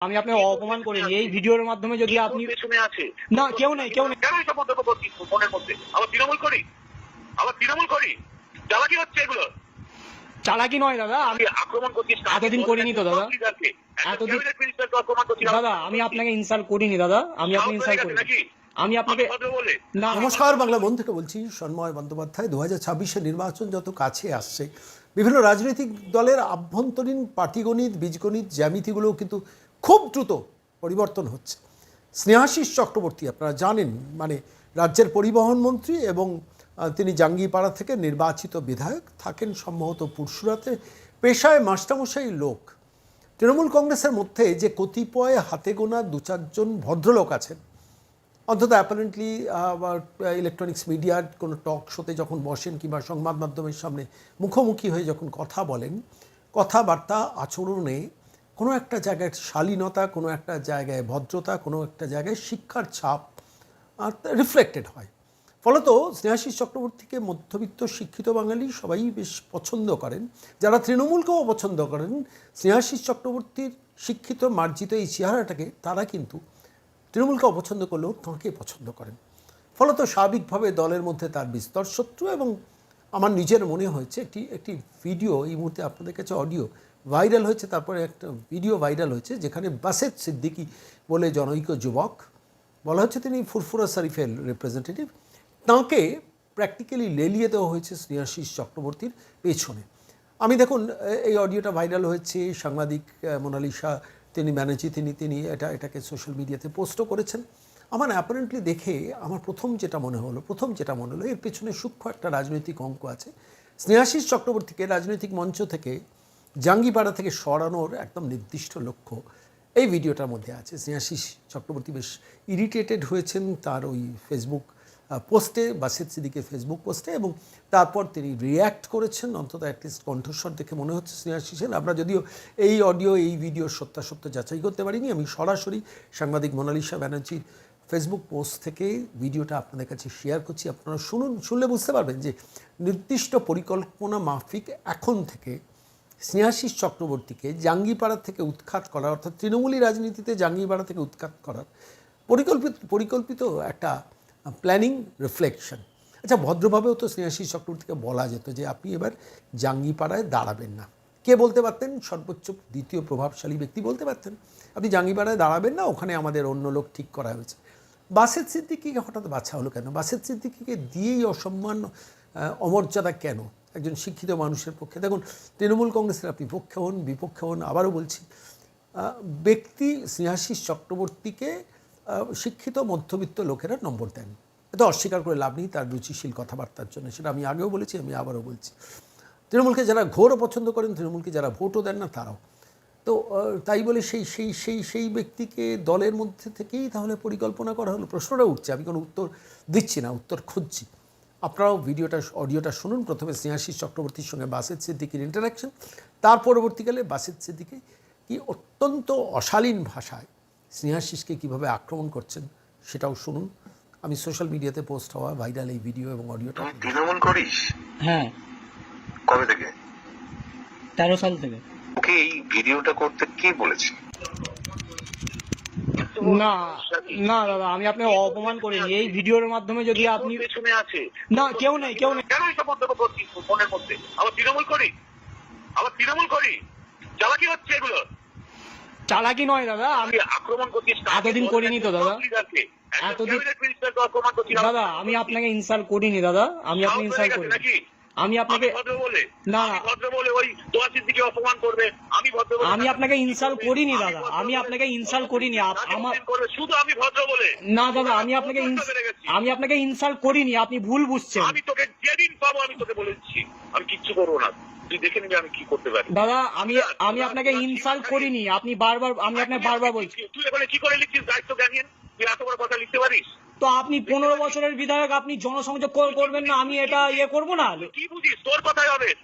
আমি আপনাকে অপমান করিনি এই ভিডিওর মাধ্যমে যদি আপনি পেছনে আছে? না কেউ নেই কেউ নেই। কেন এইসব মন্তব্য করছিস মনের মধ্যে? আবার তৃণমূল করি? আবার তৃণমূল করি? জ্বালাকি হচ্ছে এগুলো। চালাকি নয় দাদা। আমি আমি আক্রমণ করছিস কাকে? এতদিন করিনি তো দাদা। এতদিন- দাদা আমি আপনাকে ইনসাল্ট করিনি দাদা। আমি আপনাকে ইনসাল্ট করিনি। নাকি? আমি আপনাকে আমি নমস্কার বাংলা মন থেকে বলছি সন্ময় বন্দ্যোপাধ্যায়। দু হাজার ছাব্বিশের নির্বাচন যত কাছে আসছে বিভিন্ন রাজনৈতিক দলের আভ্যন্তরীণ পাটিগণিত বীজগণিত জ্যামিতিগুলোও কিন্তু খুব দ্রুত পরিবর্তন হচ্ছে। স্নেহাশিস চক্রবর্তী, আপনারা জানেন মানে রাজ্যের পরিবহন মন্ত্রী এবং তিনি জাঙ্গিপাড়া থেকে নির্বাচিত বিধায়ক থাকেন সম্ভবত পুরসুরাতে। পেশায় মাস্টামশাই লোক। তৃণমূল কংগ্রেসের মধ্যে যে কতিপয় হাতে গোনা দু চারজন ভদ্রলোক আছেন, অন্তত অ্যাপারেন্টলি ইলেকট্রনিক্স মিডিয়ার কোনো টক শোতে যখন বসেন কিংবা সংবাদ মাধ্যমের সামনে মুখোমুখি হয়ে যখন কথা বলেন, কথাবার্তা, আচরণে কোনো একটা জায়গায় শালীনতা, কোনো একটা জায়গায় ভদ্রতা, কোনো একটা জায়গায় শিক্ষার ছাপ, আর রিফ্লেক্টেড হয়। ফলত স্নেহাশিস চক্রবর্তীকে মধ্যবিত্ত শিক্ষিত বাঙালি সবাই বেশ পছন্দ করেন। যারা তৃণমূলকেও পছন্দ করেন স্নেহাশিস চক্রবর্তীর শিক্ষিত, মার্জিত এই চেহারাটাকে তারা কিন্তু তৃণমূলকে অপছন্দ করলেও তাঁকে পছন্দ করেন। ফলত স্বাভাবিকভাবে দলের মধ্যে তার বিস্তর শত্রু এবং আমার নিজের মনে হয়েছে, একটি একটি ভিডিও এই মুহূর্তে আপনাদের কাছে অডিও ভাইরাল হয়েছে, তারপরে একটা ভিডিও ভাইরাল হয়েছে, যেখানে বাসেদ সিদ্দিকি বলে জনৈক যুবক, বলা হচ্ছে তিনি ফুরফুরা শরীফের রিপ্রেজেন্টেটিভ তাঁকে প্র্যাকটিক্যালি লেলিয়ে দেওয়া হয়েছে স্নেহাশিস চক্রবর্তীর পেছনে। আমি দেখুন, এই অডিওটা ভাইরাল হয়েছে, সাংবাদিক মোনালিসা, তিনি ম্যানেজি তিনি তিনি এটা, এটাকে সোশ্যাল মিডিয়াতে পোস্টও করেছেন। আমার অ্যাপারেন্টলি দেখে আমার প্রথম যেটা মনে হলো, প্রথম যেটা মনে হলো, এর পেছনে সূক্ষ্ম একটা রাজনৈতিক অঙ্ক আছে। স্নেহাশিস চক্রবর্তীকে রাজনৈতিক মঞ্চ থেকে জাঙ্গিপাড়া থেকে সরানোর একদম নির্দিষ্ট লক্ষ্য এই ভিডিওটার মধ্যে আছে। স্নেহাশিস চক্রবর্তী বেশ ইরিটেটেড হয়েছেন তার ওই ফেসবুক পোস্টে বাসিদ সিদ্দিকের ফেসবুক পোস্টে এবং তারপর তিনি রিয়্যাক্ট করেছেন। অন্তত অ্যাটলিস্ট কণ্ঠস্বর দেখে মনে হচ্ছে স্নেহাশিসের। আমরা যদিও এই অডিও এই ভিডিওর সত্যাসত্য যাচাই করতে পারিনি, আমি সরাসরি সাংবাদিক মোনালিসা ব্যানার্জির ফেসবুক পোস্ট থেকে ভিডিওটা আপনাদের কাছে শেয়ার করছি। আপনারা শুনুন, শুনলে বুঝতে পারবেন যে নির্দিষ্ট পরিকল্পনা মাফিক এখন থেকে স্নেহাশিস চক্রবর্তীকে জাঙ্গিপাড়া থেকে উৎখাত করার, অর্থাৎ তৃণমূলী রাজনীতিতে জাঙ্গিপাড়া থেকে উৎখাত করার পরিকল্পিত পরিকল্পিত একটা প্ল্যানিং রিফ্লেকশন আচ্ছা ভদ্রভাবেও তো স্নেহাশিস চক্রবর্তীকে বলা যেত যে আপনি এবার জাঙ্গিপাড়ায় দাঁড়াবেন না। কে বলতে পারতেন? সর্বোচ্চ দ্বিতীয় প্রভাবশালী ব্যক্তি বলতে পারতেন। আপনি জাঙ্গিপাড়ায় দাঁড়াবেন না, ওখানে আমাদের অন্য লোক ঠিক করা হয়েছে। বাসেদ সিদ্দিকিকে হঠাৎ বাছা হলো কেন? বাসেদ সিদ্দিকিকে দিয়েই অসম্মান অমর্যাদা কেন? একজন শিক্ষিত মানুষের পক্ষে। দেখুন, তৃণমূল কংগ্রেসের আপনি হন, বিপক্ষে হন, আবারও বলছি ব্যক্তি স্নেহাশিস চক্রবর্তীকে শিক্ষিত মধ্যবিত্ত লোকেরা নম্বর দেন। এটা অস্বীকার করে লাভ নেই, তার রুচিশীল কথাবার্তার জন্য। সেটা আমি আগেও বলেছি, আমি আবারও বলছি। তৃণমূলকে যারা ঘোরও পছন্দ করেন, তৃণমূলকে যারা ভোটও দেন না, তারাও। তো তাই বলে সেই সেই সেই সেই ব্যক্তিকে দলের মধ্যে থেকেই তাহলে পরিকল্পনা করা হলো? প্রশ্নটা উঠছে, আমি কোনো উত্তর দিচ্ছি না, উত্তর খুঁজছি। আপনারাও ভিডিওটা অডিওটা শুনুন। প্রথমে স্নেহাশিস চক্রবর্তীর সঙ্গে বাসেদ সিদ্দিকির ইন্টারাকশন তার পরবর্তীকালে বাসেদ সিদ্দিকি কি অত্যন্ত অশালীন ভাষায় স্নেহাশিসকে কীভাবে আক্রমণ করছেন সেটাও শুনুন। আমি সোশ্যাল মিডিয়াতে পোস্ট হওয়া ভাইরাল এই ভিডিও এবং অডিওটা। তুই তৃণমূল করিস? হ্যাঁ। কবে থেকে? তেরো সাল থেকে। ওকে এই ভিডিওটা করতে কে বলেছে? না না দাদা আমি আপনাকে অপমান করিনি। এই ভিডিওর মাধ্যমে যদি আপনি পেছনে আছে। না কেউ নেই কেউ নেই। কেন এইসব মন্তব্য করছিস মনের মধ্যে? আবার তৃণমূল করি? আবার তৃণমূল করি? জ্বালাকি হচ্ছে এগুলো। চালাকি নয় দাদা আমি আক্রমণ করছিস কাকে? এতদিন করিনি তো দাদা। এতদিন- দাদা আমি আপনাকে ইনসাল্ট করিনি দাদা। আমি আপনাকে ইনসাল্ট করিনি। আমি আপনাকে ভদ্র বলে না, আমি ভদ্র বলে ওই তোয়াশির দিকে অপমান করবে। আমি ভদ্র বলে আমি আপনাকে ইনসাল্ট করিনি দাদা। আমি আপনাকে ইনসাল্ট করিনি। আমার শুধু আমি ভদ্র বলে না দাদা আমি আপনাকে। আমি আপনাকে ইনসাল্ট করিনি আপনি ভুল বুঝছেন। আমি তোকে যেদিন পাবো আমি তোকে বলে দিচ্ছি। আমি কিচ্ছু করব না। তুই দেখে নিবি আমি কি করতে পারি। দাদা আমি আমি আপনাকে ইনসাল্ট করিনি আপনি বারবার আমি আপনাকে বারবার বলছি। তুই এখানে কি করে লিখছিস? দায়িত্ব জ্ঞানীন তুই এত বড় কথা লিখতে পারিস? তো আপনি পনেরো বছরের বিধায়ক আপনি জনসংযোগ কর- করবেন না আমি এটা ইয়ে করব না? কি বুঝিস? তোর কথাই হবে।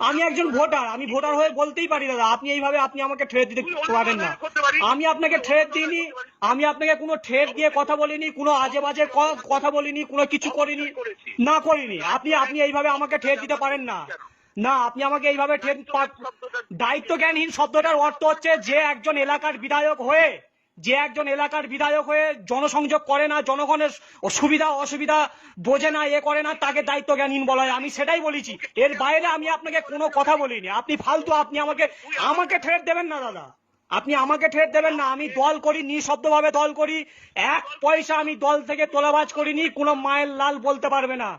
আমি একজন ভোটার আমি ভোটার হয়ে বলতেই পারি দাদা। আপনি এইভাবে আপনি আমাকে থ্রেট দিতে পারেন না। আমি আপনাকে থ্রেট দিইনি আমি আপনাকে কোনো থ্রেট দিয়ে কথা বলিনি কোনো আজে বাজে কথা বলিনি কোনো কিছু করিনি না করিনি। আপনি আপনি এইভাবে আমাকে থ্রেট দিতে পারেন না। না আপনি আমাকে এইভাবে পা- দায়িত্ব জ্ঞানহীন শব্দটার অর্থ হচ্ছে যে একজন এলাকার বিধায়ক হয়ে যে একজন এলাকার বিধায়ক হয়ে জনসংযোগ করে না, জনগণের সুবিধা অসুবিধা বোঝে না, এ করে না, তাকে দায়িত্ব জ্ঞানহীন বলা হয়। আমি সেটাই বলেছি। এর বাইরে আমি আপনাকে কোনো কথা বলিনি। আপনি ফালতু, আপনি আমাকে আমাকে ঠেট দেবেন না, দাদা। আপনি আমাকে ঠেট দেবেন না। আমি দল করি, নিঃশব্দভাবে দল করি। এক পয়সা আমি দল থেকে তোলাবাজ করিনি, কোনো মায়ের লাল বলতে পারবে না।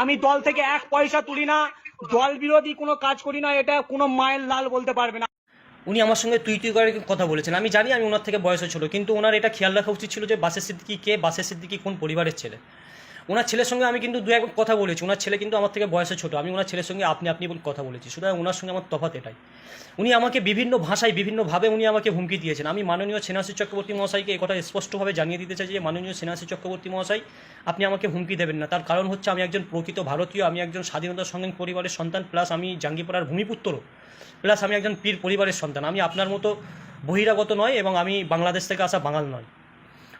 আমি দল থেকে এক পয়সা তুলি না, দল বিরোধী কোনো কাজ করি না, এটা কোনো মায়ের লাল বলতে পারবে না। উনি আমার সঙ্গে তুই তুই করে কথা বলেছেন। আমি জানি আমি ওনার থেকে বয়সে ছিল কিন্তু ওনার এটা খেয়াল রাখা উচিত ছিল যে বাসের সিদ্দিকি কে, বাসের সিদ্দিকি কোন পরিবারের ছেলে। ওনার ছেলের সঙ্গে আমি কিন্তু দু এক কথা বলেছি। ওনার ছেলে কিন্তু আমার থেকে বয়সে ছোট। আমি ওনার ছেলের সঙ্গে আপনি আপনি বলে কথা বলেছি। সুতরাং ওনার সঙ্গে আমার তফাৎ এটাই। উনি আমাকে বিভিন্ন ভাষায়, বিভিন্নভাবে উনি আমাকে হুমকি দিয়েছেন। আমি মাননীয় সেনাশী চক্রবর্তী মহাশয়কে এই কথা স্পষ্টভাবে জানিয়ে দিতে চাই যে, মাননীয় সেনাশী চক্রবর্তী মহাশয়, আপনি আমাকে হুমকি দেবেন না। তার কারণ হচ্ছে আমি একজন প্রকৃত ভারতীয়, আমি একজন স্বাধীনতা সংগ্রাম পরিবারের সন্তান, প্লাস আমি জাঙ্গিপাড়ার ভূমিপুত্র, প্লাস আমি একজন পীর পরিবারের সন্তান। আমি আপনার মতো বহিরাগত নয় এবং আমি বাংলাদেশ থেকে আসা বাঙাল নয়।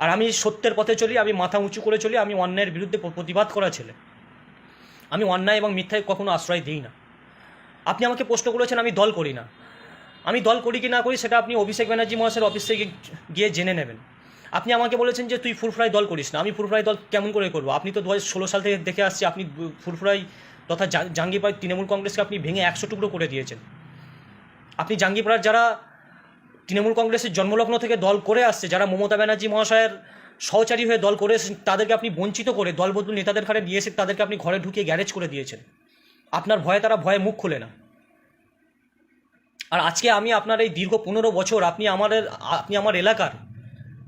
আর আমি সত্যের পথে চলি, আমি মাথা উঁচু করে চলি, আমি অন্যায়ের বিরুদ্ধে প্রতিবাদ করা ছেলে। আমি অন্যায় এবং মিথ্যায় কখনো আশ্রয় দিই না। আপনি আমাকে প্রশ্ন করেছেন, আমি দল করি না। আমি দল করি কি না করি, সেটা আপনি অভিষেক ব্যানার্জি মহাশয়ের অফিস গিয়ে জেনে নেবেন। আপনি আমাকে বলেছেন যে, তুই ফুরফুরাই দল করিস না। আমি ফুরফুরাই দল কেমন করে করব? আপনি তো দু হাজার ষোলো সাল থেকে দেখে আসছি, আপনি ফুরফুরাই তথা জা- জাঙ্গিপাড়ায় তৃণমূল কংগ্রেসকে আপনি ভেঙে একশো টুকরো করে দিয়েছেন। আপনি জাঙ্গিপাড়ার যারা তৃণমূল কংগ্রেসের জন্মলগ্ন থেকে দল করে আসছে যারা মমতা ব্যানার্জি মহাশয়ের সহচারী হয়ে দল করে এসেছেন, তাদেরকে আপনি বঞ্চিত করে দলবদল নেতাদের ঘরে নিয়ে এসে তাদেরকে আপনি ঘরে ঢুকিয়ে গ্যারেজ করে দিয়েছেন। আপনার ভয়ে তারা ভয়ে মুখ খুলে না। আর আজকে আমি আপনার এই দীর্ঘ পনেরো বছর আপনি আমাদের আপনি আমার এলাকার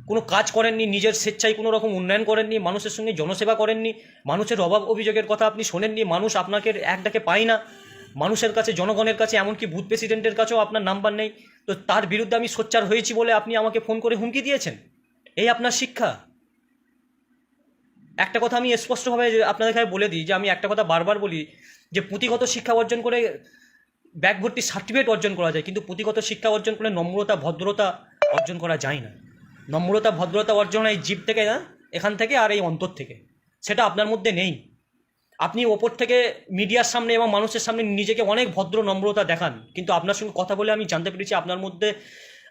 কোনো কাজ করেননি নিজের স্বেচ্ছায় কোনো রকম উন্নয়ন করেননি মানুষের সঙ্গে জনসেবা করেননি মানুষের অভাব অভিযোগের কথা আপনি শোনেননি মানুষ আপনাকে এক ডাকে পায় না। মানুষের কাছে, জনগণের কাছে, এমনকি বুথ প্রেসিডেন্টের কাছেও আপনার নাম্বার নেই। তো তার বিরুদ্ধে আমি সোচ্চার হয়েছি বলে আপনি আমাকে ফোন করে হুমকি দিয়েছেন? এই আপনার শিক্ষা। একটা কথা আমি স্পষ্টভাবে আপনাদের কাছে বলে দিই যে, আমি একটা কথা বারবার বলি যে, পুঁথিগত শিক্ষা অর্জন করে ব্যাগ ভর্তি সার্টিফিকেট অর্জন করা যায়, কিন্তু পুঁথিগত শিক্ষা অর্জন করে নম্রতা, ভদ্রতা অর্জন করা যায় না। নম্রতা, ভদ্রতা অর্জন হয় জীব থেকে না, এখান থেকে আর এই অন্তর থেকে। সেটা আপনার মধ্যে নেই। আপনি ওপর থেকে মিডিয়ার সামনে এবং মানুষের সামনে নিজেকে অনেক ভদ্র, নম্রতা দেখান। কিন্তু আপনার সঙ্গে কথা বলে আমি জানতে পেরেছি আপনার মধ্যে,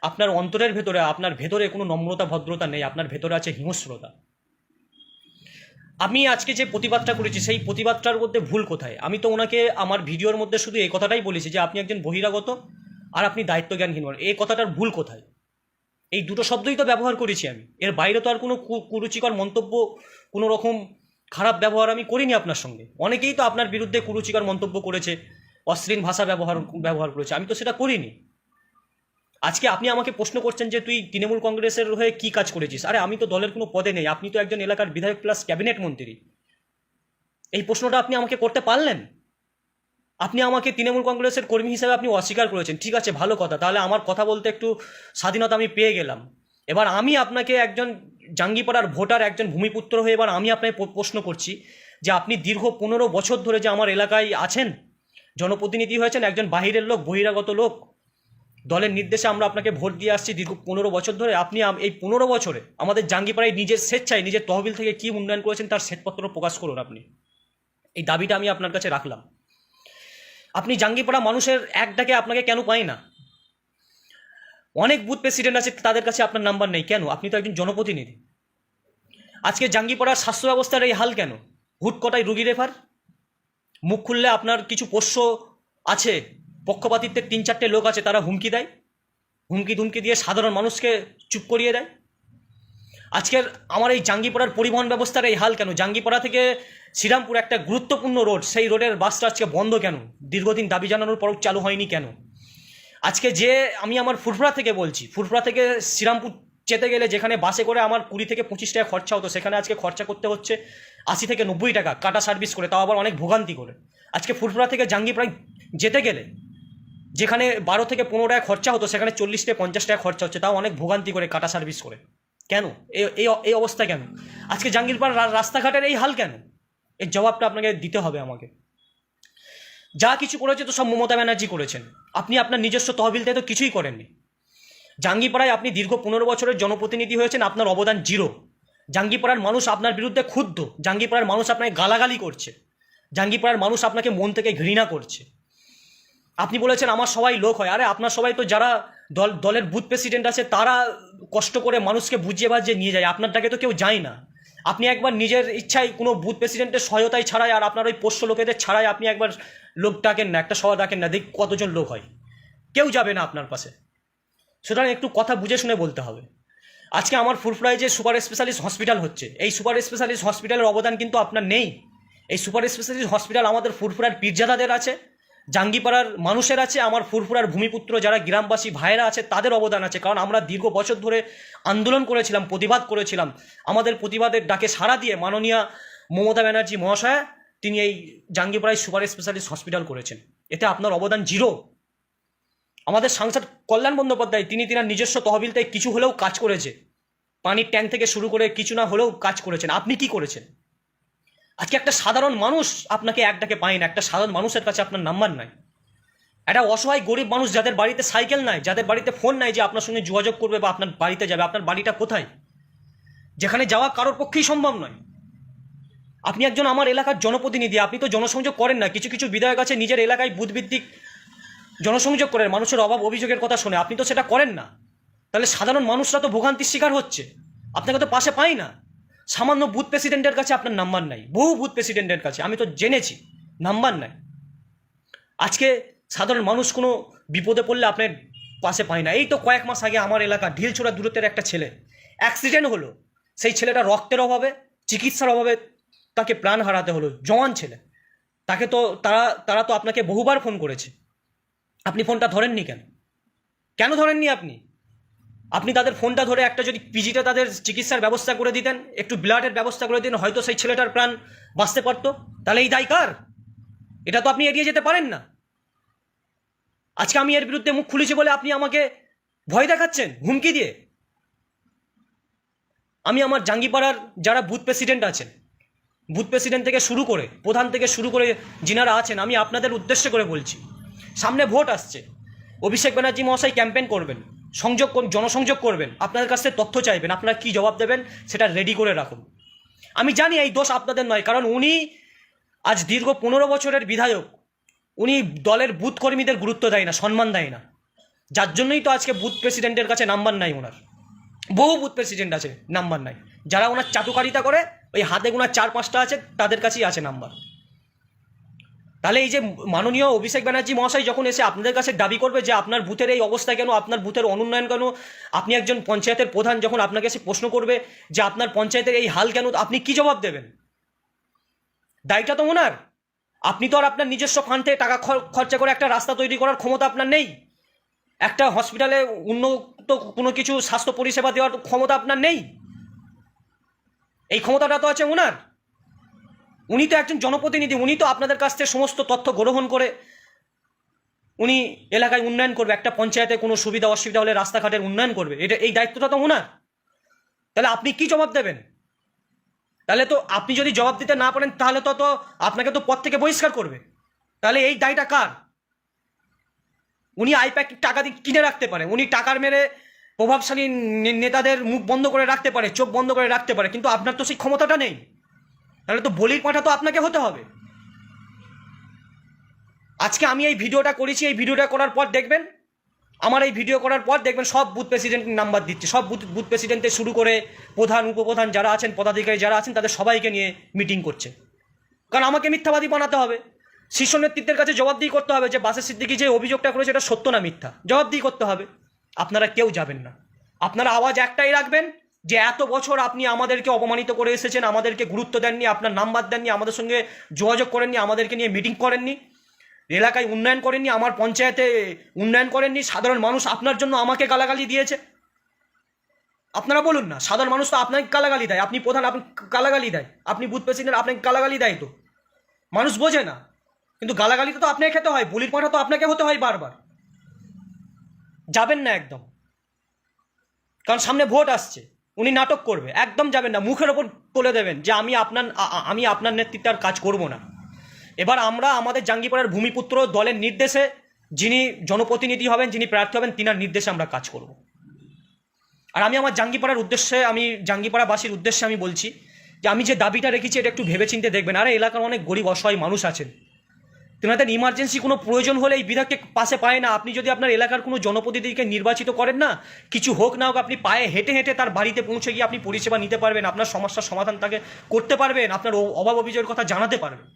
আপনার অন্তরের ভেতরে, আপনার ভেতরে কোনো নম্রতা, ভদ্রতা নেই। আপনার ভেতরে আছে হিংস্রতা। আমি আজকে যে প্রতিবাদটা করেছি, সেই প্রতিবাদটার মধ্যে ভুল কোথায়? আমি তো ওনাকে আমার ভিডিওর মধ্যে শুধু এই কথাটাই বলেছি যে আপনি একজন বহিরাগত আর আপনি দায়িত্ব জ্ঞানহীন মানুষ। এই কথাটার ভুল কোথায়? এই দুটো শব্দই তো ব্যবহার করেছি আমি। এর বাইরে তো আর কোনো কুরুচিকর মন্তব্য কোনো রকম খারাপ ব্যবহার আমি করিনি আপনার সঙ্গে। অনেকেই তো আপনার বিরুদ্ধে কুরুচিকর মন্তব্য করেছে, অশ্লীল ভাষা ব্যবহার ব্যবহার করেছে। আমি তো সেটা করিনি। আজকে আপনি আমাকে প্রশ্ন করছেন যে তুই তৃণমূল কংগ্রেসের হয়ে কি কাজ করেছিস? আরে আমি তো দলের কোনো পদে নেই। আপনি তো একজন এলাকার বিধায়ক প্লাস ক্যাবিনেট মন্ত্রী। এই প্রশ্নটা আপনি আমাকে করতে পারলেন? আপনি আমাকে তৃণমূল কংগ্রেসের কর্মী হিসাবে আপনি অস্বীকার করেছেন। ঠিক আছে, ভালো কথা। তাহলে আমার কথা বলতে একটু স্বাধীনতা আমি পেয়ে গেলাম। এবার আমি আপনাকে একজন জাঙ্গিপাড়ার ভোটার একজন ভূমিপুত্র হয়ে এবার আমি আপনাকে প্রশ্ন করছি যে আপনি দীর্ঘ পনেরো বছর ধরে যে আমার এলাকায় আছেন, জনপ্রতিনিধি হয়েছেন, একজন বাহিরের লোক, বহিরাগত লোক, দলের নির্দেশে আমরা আপনাকে ভোট দিয়ে আসছি দীর্ঘ পনেরো বছর ধরে। আপনি এই পনেরো বছরে আমাদের জাঙ্গিপাড়ায় নিজের স্বেচ্ছায় নিজের তহবিল থেকে কি উন্নয়ন করেছেন তার শ্বেতপত্র প্রকাশ করুন আপনি। এই দাবিটা আমি আপনার কাছে রাখলাম। আপনি জাঙ্গিপাড়া মানুষের এক ডাকে আপনাকে কেন পাই না? অনেক বুথ প্রেসিডেন্ট আছে, তাদের কাছে আপনার নাম্বার নেই। কেন? আপনি তো একজন জনপ্রতিনিধি। আজকে জাঙ্গিপাড়ার স্বাস্থ্য ব্যবস্থার এই হাল কেন? হুট কটায় রুগী রেফার মুখ খুললে আপনার কিছু পোষ্য আছে, পক্ষপাতিত্বের তিন চারটে লোক আছে, তারা হুমকি দেয়। হুমকি ধুমকি দিয়ে সাধারণ মানুষকে চুপ করিয়ে দেয়। আজকের আমার এই জাঙ্গিপাড়ার পরিবহন ব্যবস্থার এই হাল কেন? জাঙ্গিপাড়া থেকে শ্রীরামপুর একটা গুরুত্বপূর্ণ রোড, সেই রোডের বাসটা আজকে বন্ধ কেন? দীর্ঘদিন দাবি জানানোর পরও চালু হয়নি কেন? আজকে যে আমি আমার ফুরফুরা থেকে বলছি, ফুরফুরা থেকে শ্রীরামপুর যেতে গেলে যেখানে বাসে করে আমার কুড়ি থেকে পঁচিশ টাকা খরচা হতো, সেখানে আজকে খরচা করতে হচ্ছে আশি থেকে নব্বই টাকা, কাটা সার্ভিস করে, তাও আবার অনেক ভোগান্তি করে। আজকে ফুরফুরা থেকে জাঙ্গিপাড়ায় যেতে গেলে, যেখানে বারো থেকে পনেরো টাকা খরচা হতো, সেখানে চল্লিশ থেকে পঞ্চাশ টাকা খরচা হচ্ছে, তাও অনেক ভোগান্তি করে কাটা সার্ভিস করে। কেন? এই এই অবস্থা কেন? আজকে জাঙ্গিরপাড় রাস্তাঘাটের এই হাল কেন? এর জবাবটা আপনাকে দিতে হবে আমাকে। যা কিছু করেছে তো সব মমতা ব্যানার্জি করেছেন। আপনি আপনার নিজস্ব তহবিল তো কিছুই করেননি। জাঙ্গিপাড়ায় আপনি দীর্ঘ পনেরো বছরের জনপ্রতিনিধি হয়েছেন, আপনার অবদান জিরো। জাঙ্গিপাড়ার মানুষ আপনার বিরুদ্ধে ক্ষুব্ধ। জাঙ্গিপাড়ার মানুষ আপনাকে গালাগালি করছে। জাঙ্গিপাড়ার মানুষ আপনাকে মন থেকে ঘৃণা করছে। আপনি বলেছেন, আমার সবাই লোক হয়। আরে, আপনার সবাই তো যারা দল, দলের বুথ প্রেসিডেন্ট আছে, তারা কষ্ট করে মানুষকে বুঝিয়ে বাজিয়ে নিয়ে যায়। আপনারটাকে তো কেউ যায় না। আপনি একবার নিজের ইচ্ছায় কোনো বুথ প্রেসিডেন্টের সহায়তায় ছাড়াই আর আপনার ওই পোষ্য লোকেদের ছাড়াই আপনি একবার লোক ডাকেন না একটা সভা ডাকেন না, দেখ কতজন লোক হয়। কেউ যাবে না আপনার পাশে। সুতরাং একটু কথা বুঝে শুনে বলতে হবে। আজকে আমার ফুরফুরায় যে সুপার স্পেশালিস্ট হসপিটাল হচ্ছে, এই সুপার স্পেশালিস্ট হসপিটালের অবদান কিন্তু আপনার নেই। এই সুপার স্পেশালিস্ট হসপিটাল আমাদের ফুরফুরার পীরজাদাদের আছে। জাঙ্গিপাড়ার মানুষের আছে, আমার ফুরফুরার ভূমিপুত্র যারা গ্রামবাসী, ভাইয়েরা আছে, তাদের অবদান আছে। কারণ আমরা দীর্ঘ বছর ধরে আন্দোলন করেছিলাম, প্রতিবাদ করেছিলাম। আমাদের প্রতিবাদের ডাকে সাড়া দিয়ে মাননীয়া মমতা ব্যানার্জি মহাশয়া, তিনি এই জাঙ্গিপাড়ায় সুপার স্পেশালিস্ট হসপিটাল করেছেন। এতে আপনার অবদান জিরো। আমাদের সাংসদ কল্যাণ বন্দ্যোপাধ্যায়, তিনি তিনার নিজস্ব তহবিলতে কিছু হলেও কাজ করেছে। পানির ট্যাঙ্ক থেকে শুরু করে কিছু না হলেও কাজ করেছেন। আপনি কি করেছেন? আজকে একটা সাধারণ মানুষ আপনাকে এক ডাকে পায় না, একটা সাধারণ মানুষের কাছে আপনার নাম্বার নাই। একটা অসহায় গরিব মানুষ যাদের বাড়িতে সাইকেল নাই, যাদের বাড়িতে ফোন নাই যে আপনার সঙ্গে যোগাযোগ করবে বা আপনার বাড়িতে যাবে, আপনার বাড়িটা কোথায়? যেখানে যাওয়া কারোর পক্ষেই সম্ভব নয়। আপনি একজন আমার এলাকার জনপ্রতিনিধি, আপনি তো জনসংযোগ করেন না, কিছু কিছু বিধায়ক আছে নিজের এলাকায় বুথভিত্তিক জনসংযোগ করেন, মানুষের অভাব, অভিযোগের কথা শুনে, আপনি তো সেটা করেন না। তাহলে সাধারণ মানুষরা তো ভোগান্তির শিকার হচ্ছে। আপনাকে তো পাশে পাই না। সামান্য বুথ প্রেসিডেন্টের কাছে আপনার নাম্বার নাই। বহু বুথ প্রেসিডেন্টের কাছে। আমি তো জেনেছি নাম্বার নাই। আজকে সাধারণ মানুষ কোনো বিপদে পড়লে আপনার পাশে পায় না। এই তো কয়েক মাস আগে আমার এলাকা, ঢিলছোড়া দূরত্বের একটা ছেলে। অ্যাক্সিডেন্ট হলো। সেই ছেলেটা রক্তের অভাবে, চিকিৎসার অভাবে তাকে প্রাণ হারাতে হলো। জওয়ান ছেলে। তাকে তো, তারা তারা তো আপনাকে বহুবার ফোন করেছে। আপনি ফোনটা ধরেননি কেন? কেন ধরেননি আপনি? আপনি তাদের ফোনটা ধরে একটা যদি পিজিটা তাদের চিকিৎসার ব্যবস্থা করে দিতেন, একটু ব্লাডের ব্যবস্থা করে দিতেন, হয়তো সেই ছেলেটার প্রাণ বাঁচতে পারতো। তাহলে এই দায় কার? এটা তো আপনি এড়িয়ে যেতে পারেন না। আজকে আমি এর বিরুদ্ধে মুখ খুলেছি বলে আপনি আমাকে ভয় দেখাচ্ছেন, হুমকি দিয়ে। আমি আমার জাঙ্গিপাড়ার যারা বুথ প্রেসিডেন্ট আছেন, বুথ প্রেসিডেন্ট থেকে শুরু করে, প্রধান থেকে শুরু করে যিনারা আছেন, আমি আপনাদের উদ্দেশ্য করে বলছি, সামনে ভোট আসছে। অভিষেক ব্যানার্জি মহাশয় ক্যাম্পেইন করবেন। সংযোগ জনসংযোগ করবেন। আপনাদের কাছ থেকে তথ্য চাইবেন, আপনারা কি জবাব দেবেন সেটা রেডি করে রাখুন। আমি জানি এই দোষ আপনাদের নয়, কারণ উনি আজ দীর্ঘ পনেরো বছরের বিধায়ক। উনি দলের বুথ কর্মীদের গুরুত্ব দেয় না, সম্মান দেয় না। যার জন্যই তো আজকে বুথ প্রেসিডেন্টের কাছে নাম্বার নাই ওনার। বহু বুথ প্রেসিডেন্ট আছে, নাম্বার নাই। যারা ওনার চাটুকারিতা করে, ওই হাতে গোনার চার পাঁচটা আছে, তাদের কাছেই আছে নাম্বার। তাহলে এই যে মাননীয় অভিষেক ব্যানার্জি মহাশয় যখন এসে আপনাদের কাছে দাবি করবে যে আপনার বুথের এই অবস্থা কেন, আপনার বুথের অনুন্নয়ন কেন, আপনি একজন পঞ্চায়েতের প্রধান যখন আপনাকে এসে প্রশ্ন করবে যে আপনার পঞ্চায়েতের এই হাল কেন, আপনি কি জবাব দেবেন? দায়টা তো ওনার। আপনি তো আর আপনার নিজস্ব ফান্ড থেকে টাকা খর- খরচা করে একটা রাস্তা তৈরি করার ক্ষমতা আপনার নেই। একটা হসপিটালে উন্নত কোনো কিছু স্বাস্থ্য পরিষেবা দেওয়ার ক্ষমতা আপনার নেই। এই ক্ষমতাটা তো আছে ওনার। উনি তো একজন জনপ্রতিনিধি, উনি তো আপনাদের কাছ থেকে সমস্ত তথ্য গ্রহণ করে। উনি এলাকায় উন্নয়ন করবে, একটা পঞ্চায়েতে কোনো সুবিধা অসুবিধা হলে রাস্তাঘাটের উন্নয়ন করবে। এটা, এই দায়িত্বটা তো ওনার তাহলে আপনি কি জবাব দেবেন? তাহলে তো আপনি যদি জবাব দিতে না পারেন, তাহলে তো তো আপনাকে তো পদ থেকে বহিষ্কার করবে। তাহলে এই দায়টা কার? উনি আইপ্যাক টাকা দিয়ে কিনে রাখতে পারে, উনি টাকার মেরে প্রভাবশালী নেতাদের মুখ বন্ধ করে রাখতে পারে, চোখ বন্ধ করে রাখতে পারে, কিন্তু আপনার তো সেই ক্ষমতাটা নেই। তাহলে তো বলির পাঠা তো আপনাকে হতে হবে। আজকে আমি এই ভিডিওটা করেছি, এই ভিডিওটা করার পর দেখবেন, আমার এই ভিডিও করার পর দেখবেন সব বুথ প্রেসিডেন্ট নাম্বার দিচ্ছে। সব বুথ বুথ প্রেসিডেন্ট থেকে শুরু করে প্রধান, উপপ্রধান যারা আছেন, পদাধিকারী যারা আছেন, তাদের সবাইকে নিয়ে মিটিং করছে। কারণ আমাকে মিথ্যাবাদী বানাতে হবে। শীর্ষ নেতৃত্বের কাছে জবাবদিহি করতে হবে যে, বাসের সিদ্দিকি যে অভিযোগটা করেছে, এটা সত্য না মিথ্যা? জবাবদিহি করতে হবে। আপনারা কেউ যাবেন না। আপনারা আওয়াজ একটাই রাখবেন যে এত বছর আপনি আমাদেরকে অপমানিত করে এসেছেন, আমাদেরকে গুরুত্ব দেননি, আপনার নাম্বার দেননি, আমাদের সঙ্গে যোগাযোগ করেননি, আমাদেরকে নিয়ে মিটিং করেননি, এলাকায় উন্নয়ন করেননি, আমার পঞ্চায়েতে উন্নয়ন করেননি, সাধারণ মানুষ আপনার জন্য আমাকে গালাগালি দিয়েছে। আপনারা বলুন না, সাধারণ মানুষ তো আপনাকে গালাগালি দেয়, আপনি প্রধান, আপনি গালাগালি দেয়, আপনি বুথ প্রেসিডেন্ট আপনাকে গালাগালি দেয় তো। মানুষ বোঝে না, কিন্তু গালাগালিতে তো আপনাকে খেতে হয়, বলির পাঠা তো আপনাকে হতে হয় বারবার। যাবেন না একদম। কারণ সামনে ভোট আসছে। উনি নাটক করবে, একদম যাবেন না, মুখের ওপর তুলে দেবেন যে আমি আপনার আমি আপনার নেতৃত্বে আর কাজ করব না। এবার আমরা আমাদের জাঙ্গিপাড়ার ভূমিপুত্র দলের নির্দেশে যিনি জনপ্রতিনিধি হবেন, যিনি প্রার্থী হবেন, তিনার নির্দেশে আমরা কাজ করব। আর আমি আমার জাঙ্গিপাড়ার উদ্দেশ্যে, আমি জাঙ্গিপাড়াবাসীর উদ্দেশ্যে আমি বলছি যে আমি যে দাবিটা রেখেছি, এটা একটু ভেবেচিন্তে দেখবেন। আরে এলাকার অনেক গরিব, অসহায় মানুষ আছেন। তেনাদের ইমার্জেন্সি কোনো প্রয়োজন হলে এই বিধায়ককে পাশে পায় না। আপনি যদি আপনার এলাকার কোনো জনপ্রতিনিধিকে নির্বাচিত করেন না, কিছু হোক না হোক, আপনি পায়ে হেঁটে হেঁটে তার বাড়িতে পৌঁছে গিয়ে আপনি পরিষেবা নিতে পারবেন, আপনার সমস্যার সমাধান তাকে করতে পারবেন, আপনার অভাব অভিযোগের কথা জানাতে পারবেন।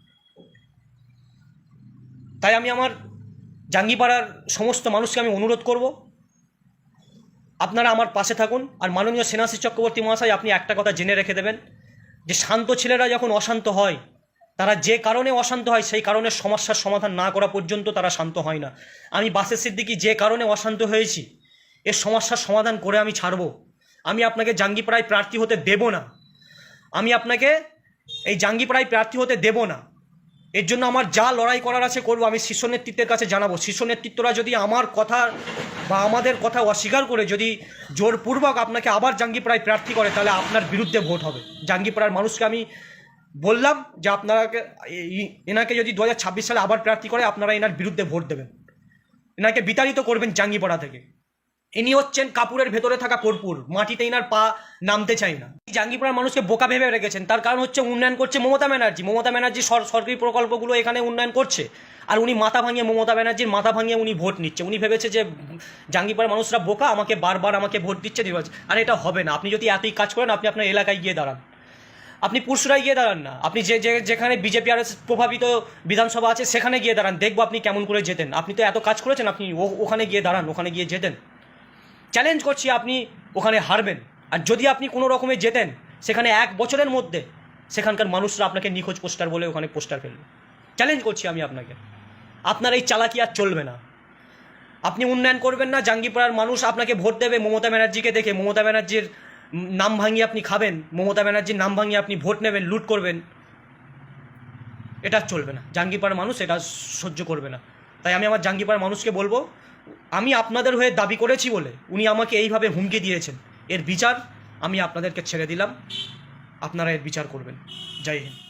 তাই আমি আমার জাঙ্গিপাড়ার সমস্ত মানুষকে আমি অনুরোধ করব, আপনারা আমার পাশে থাকুন। আর মাননীয় সেনাশী চক্রবর্তী মহাশয়, আপনি একটা কথা জেনে রেখে দেবেন, যে শান্ত ছেলেরা যখন অশান্ত হয় তারা যে কারণে অশান্ত হয়, সেই কারণে সমস্যার সমাধান না করা পর্যন্ত তারা শান্ত হয় না। আমি বাসের সিদ্দিকি যে কারণে অশান্ত হয়েছি এর সমস্যার সমাধান করে আমি ছাড়ব। আমি আপনাকে জাঙ্গিপাড়ায় প্রার্থী হতে দেব না। আমি আপনাকে এই জাঙ্গিপাড়ায় প্রার্থী হতে দেব না। এর জন্য আমার যা লড়াই করার আছে করব, আমি শীর্ষ নেতৃত্বের কাছে জানাব। শীর্ষ নেতৃত্বরা যদি আমার কথা বা আমাদের কথা অস্বীকার করে যদি জোরপূর্বক আপনাকে আবার জাঙ্গিপাড়ায় প্রার্থী করে, তাহলে আপনার বিরুদ্ধে ভোট হবে। জাঙ্গিপাড়ার মানুষকে আমি বললাম যে আপনারাকে, এই- এনাকে যদি দু হাজার ছাব্বিশ সালে আবার প্রার্থী করে, আপনারা এনার বিরুদ্ধে ভোট দেবেন। এনাকে বিতাড়িত করবেন জাঙ্গিপাড়া থেকে। ইনি হচ্ছেন কাপুরের ভেতরে থাকা কর্পূর, মাটিতে ইনার পা নামতে চাই না। জাঙ্গিপাড়ার মানুষকে বোকা ভেবে রেখেছেন। তার কারণ হচ্ছে উন্নয়ন করছে মমতা ব্যানার্জি। মমতা ব্যানার্জি সরকারি প্রকল্পগুলো এখানে উন্নয়ন করছে। আর উনি মাথা ভাঙিয়ে মমতা ব্যানার্জির মাথা ভাঙিয়ে উনি ভোট নিচ্ছে। উনি ভেবেছে যে, জাঙ্গিপাড়ার মানুষরা বোকা, আমাকে বারবার আমাকে ভোট দিচ্ছে আর এটা হবে না। আপনি যদি এতই কাজ করেন, আপনি আপনার এলাকায় গিয়ে দাঁড়ান। আপনি পুরসুরায় গিয়ে দাঁড়ান না। আপনি যে যেখানে বিজেপি আর প্রভাবিত বিধানসভা আছে, সেখানে গিয়ে দাঁড়ান। দেখব আপনি কেমন করে যেতেন। আপনি তো এত কাজ করেছেন, আপনি ওখানে গিয়ে দাঁড়ান, ওখানে গিয়ে যেতেন। চ্যালেঞ্জ করছি আপনি ওখানে হারবেন। আর যদি আপনি কোনো রকমে যেতেন, সেখানে এক বছরের মধ্যে সেখানকার মানুষরা আপনাকে নিখোঁজ পোস্টার বলে ওখানে পোস্টার ফেলবে। চ্যালেঞ্জ করছি আমি আপনাকে। আপনার এই চালাকি আর চলবে না। আপনি উন্নয়ন করবেন না, জাঙ্গিপাড়ার মানুষ আপনাকে ভোট দেবে, মমতা ব্যানার্জিকে দেখে। মমতা ব্যানার্জির নাম ভাঙিয়ে আপনি খাবেন, মমতা ব্যানার্জির নাম ভাঙিয়ে আপনি ভোট নেবেন, লুট করবেন, এটা চলবে না। জাঙ্গিপাড়ার মানুষ এটা সহ্য করবে না। তাই আমি আমার জাঙ্গিপাড়ার মানুষকে বলব, আমি আপনাদের হয়ে দাবি করেছি বলে উনি আমাকে এইভাবে হুমকি দিয়েছেন। এর বিচার আমি আপনাদেরকে ছেড়ে দিলাম। আপনারা এর বিচার করবেন। জয় হিন্দ।